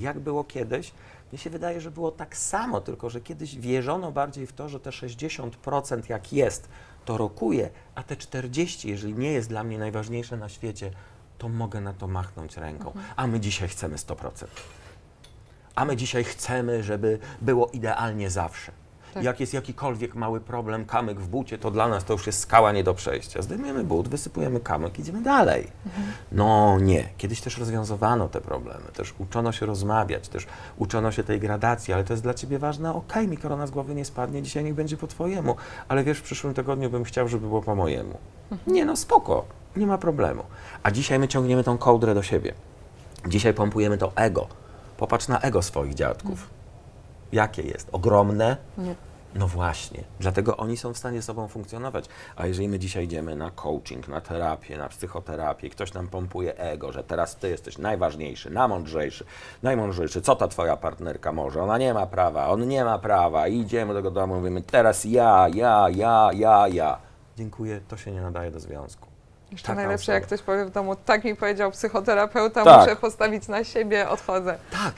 Jak było kiedyś? Mnie się wydaje, że było tak samo, tylko że kiedyś wierzono bardziej w to, że te 60% jak jest, to rokuje, a te 40, jeżeli nie jest dla mnie najważniejsze na świecie, to mogę na to machnąć ręką. A my dzisiaj chcemy 100%. A my dzisiaj chcemy, żeby było idealnie zawsze. Tak. Jak jest jakikolwiek mały problem, kamyk w bucie, to dla nas to już jest skała nie do przejścia. Zdejmujemy but, wysypujemy kamyk, idziemy dalej. No nie. Kiedyś też rozwiązywano te problemy, też uczono się rozmawiać, też uczono się tej gradacji, ale to jest dla ciebie ważne, okej, mi korona z głowy nie spadnie, dzisiaj niech będzie po twojemu, ale wiesz, w przyszłym tygodniu bym chciał, żeby było po mojemu. Nie no, spoko, nie ma problemu. A dzisiaj my ciągniemy tą kołdrę do siebie. Dzisiaj pompujemy to ego. Popatrz na ego swoich dziadków. Jakie jest? Ogromne? Nie. No właśnie, dlatego oni są w stanie sobą funkcjonować. A jeżeli my dzisiaj idziemy na coaching, na terapię, na psychoterapię, ktoś nam pompuje ego, że teraz ty jesteś najważniejszy, najmądrzejszy, najmądrzejszy, co ta twoja partnerka może? Ona nie ma prawa, on nie ma prawa. I idziemy do tego domu, mówimy teraz ja, ja, ja, ja, ja. Dziękuję, to się nie nadaje do związku. Jeszcze Taka najlepsze, osoba. jak ktoś powie w domu, tak mi powiedział psychoterapeuta, Tak. muszę postawić na siebie, odchodzę. Tak,